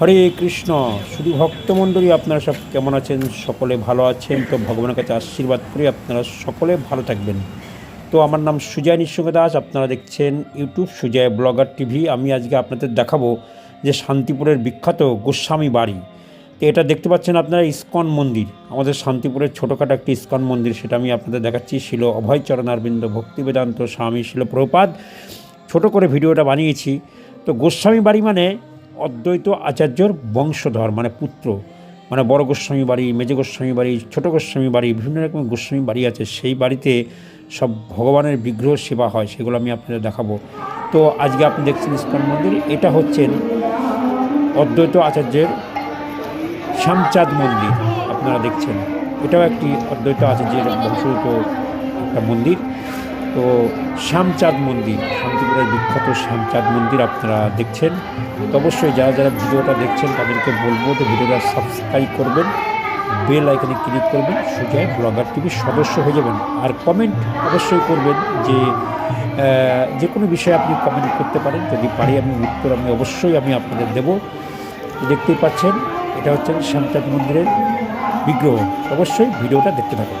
হরে কৃষ্ণ, শুধু ভক্তমণ্ডলী আপনারা সব কেমন আছেন? সকলে ভালো আছেন? তো ভগবানের কাছে আশীর্বাদ করি আপনারা সকলে ভালো থাকবেন। তো আমার নাম সুজয় নিঃসঙ্গ দাস, আপনারা দেখছেন ইউটিউব সুজয় ব্লগার টিভি। আমি আজকে আপনাদের দেখাবো যে শান্তিপুরের বিখ্যাত গোস্বামী বাড়ি। তো এটা দেখতে পাচ্ছেন আপনারা, ইস্কন মন্দির। আমাদের শান্তিপুরের ছোটোখাটো একটি ইস্কন মন্দির, সেটা আমি আপনাদের দেখাচ্ছি। ছিল অভয়চরণ অরবিন্দ ভক্তি বেদান্ত স্বামী ছিল প্রভুপাদ। ছোট করে ভিডিওটা বানিয়েছি। তো গোস্বামী বাড়ি মানে অদ্বৈত আচার্যর বংশধর মানে পুত্র। মানে বড় গোস্বামী বাড়ি, মেজে গোস্বামী বাড়ি, ছোটো গোস্বামী বাড়ি, বিভিন্ন রকমের গোস্বামী বাড়ি আছে। সেই বাড়িতে সব ভগবানের বিগ্রহ সেবা হয়, সেগুলো আমি আপনাদের দেখাবো। তো আজকে আপনি দেখছেন ইস্কন মন্দির। এটা হচ্ছেন অদ্বৈত আচার্যের শ্যামচাঁদ মন্দির, আপনারা দেখছেন। এটাও একটি অদ্বৈত আচার্যের বংশগত একটা মন্দির। তো শ্যামচাঁদ মন্দির, শান্তিপুরের বিখ্যাত শ্যামচাঁদ মন্দির আপনারা দেখছেন। তো অবশ্যই যারা যারা ভিডিওটা দেখছেন, তাদেরকে বলব তো ভিডিওটা সাবস্ক্রাইব করবেন বেল আইকনে ক্লিক করবেন, সোজা ব্লগার টিভির সদস্য হয়ে যাবেন। আর কমেন্ট অবশ্যই করবেন যে যে কোনো বিষয়ে আপনি কমেন্ট করতে পারেন। যদি পারি আমি উত্তর আমি অবশ্যই আমি আপনাদের দেবো। দেখতেই পাচ্ছেন, এটা হচ্ছে শ্যামচাঁদ মন্দিরের বিগ্রহ। অবশ্যই ভিডিওটা দেখতে থাকুন।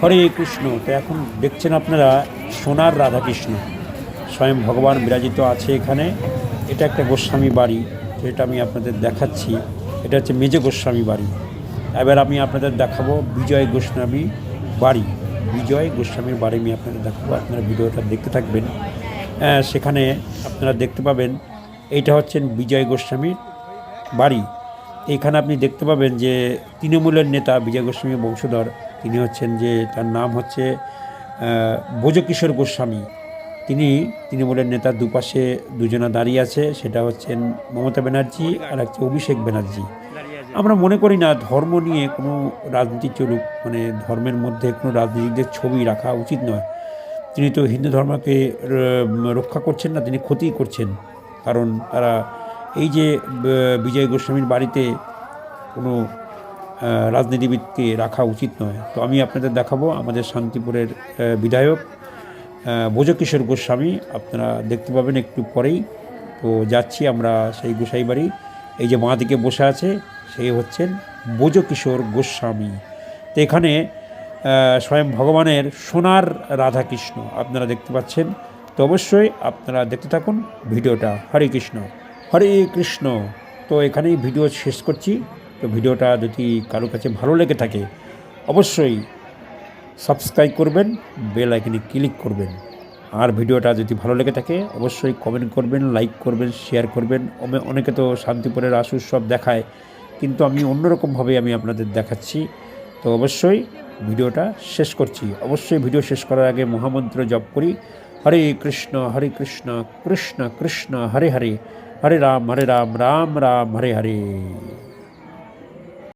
হরে কৃষ্ণ, তো এখন দেখছেন আপনারা সোনার রাধাকৃষ্ণ। স্বয়ং ভগবান বিরাজিত আছে এখানে। এটা একটা গোস্বামী বাড়ি যেটা আমি আপনাদের দেখাচ্ছি। এটা হচ্ছে মেজে গোস্বামী বাড়ি। এবার আমি আপনাদের দেখাবো বিজয় গোস্বামী বাড়ি। বিজয় গোস্বামীর বাড়ি আমি আপনাদের দেখাবো। আপনারা ভিডিওটা দেখতে থাকবেন। সেখানে আপনারা দেখতে পাবেন, এইটা হচ্ছেন বিজয় গোস্বামীর বাড়ি। এখানে আপনি দেখতে পাবেন যে তৃণমূলের নেতা বিজয় গোস্বামী বংশধর, তিনি হচ্ছেন যে তার নাম হচ্ছে ভোজকিশোর গোস্বামী। তিনি তৃণমূলের নেতার দুপাশে দুজনা দাঁড়িয়ে আছে, সেটা হচ্ছেন মমতা ব্যানার্জি আর হচ্ছে অভিষেক ব্যানার্জি। আমরা মনে করি না, ধর্ম নিয়ে কোনো রাজনীতি চলুক মানে ধর্মের মধ্যে কোনো রাজনীতিকদের ছবি রাখা উচিত নয়। তিনি তো হিন্দু ধর্মকে রক্ষা করছেন না, তিনি ক্ষতি করছেন। কারণ তারা এই যে বিজয় গোস্বামীর বাড়িতে কোনো রাজনীতিবিদকে রাখা উচিত নয়। তো আমি আপনাদের দেখাবো আমাদের শান্তিপুরের বিধায়ক বোজকিশোর গোস্বামী। আপনারা দেখতে পাবেন একটু পরেই। তো যাচ্ছি আমরা সেই গোসাই বাড়ি। এই যে মা দিকে বসে আছে সেই হচ্ছেন বোজকিশোর গোস্বামী। তো এখানে স্বয়ং ভগবানের সোনার রাধাকৃষ্ণ। আপনারা দেখতে পাচ্ছেন। তো অবশ্যই আপনারা দেখতে থাকুন ভিডিওটা। হরে কৃষ্ণ। হরে কৃষ্ণ। তো এখানেই ভিডিও শেষ করছি। তো ভিডিওটা যদি কারও কাছে ভালো লেগে থাকে, অবশ্যই সাবস্ক্রাইব করবেন, বেল আইকনে ক্লিক করবেন। আর ভিডিওটা যদি ভালো লেগে থাকে, অবশ্যই কমেন্ট করবেন, লাইক করবেন, শেয়ার করবেন। অনেকে তো শান্তিপুরের রাস উৎসব দেখায়, কিন্তু আমি অন্যরকমভাবে আমি আপনাদের দেখাচ্ছি। তো অবশ্যই ভিডিওটা শেষ করছি। অবশ্যই ভিডিও শেষ করার আগে মহামন্ত্র জপ করি। হরে কৃষ্ণ হরে কৃষ্ণ কৃষ্ণ কৃষ্ণ, হরে হরে। হরে রাম হরে রাম রাম রাম, হরে হরে।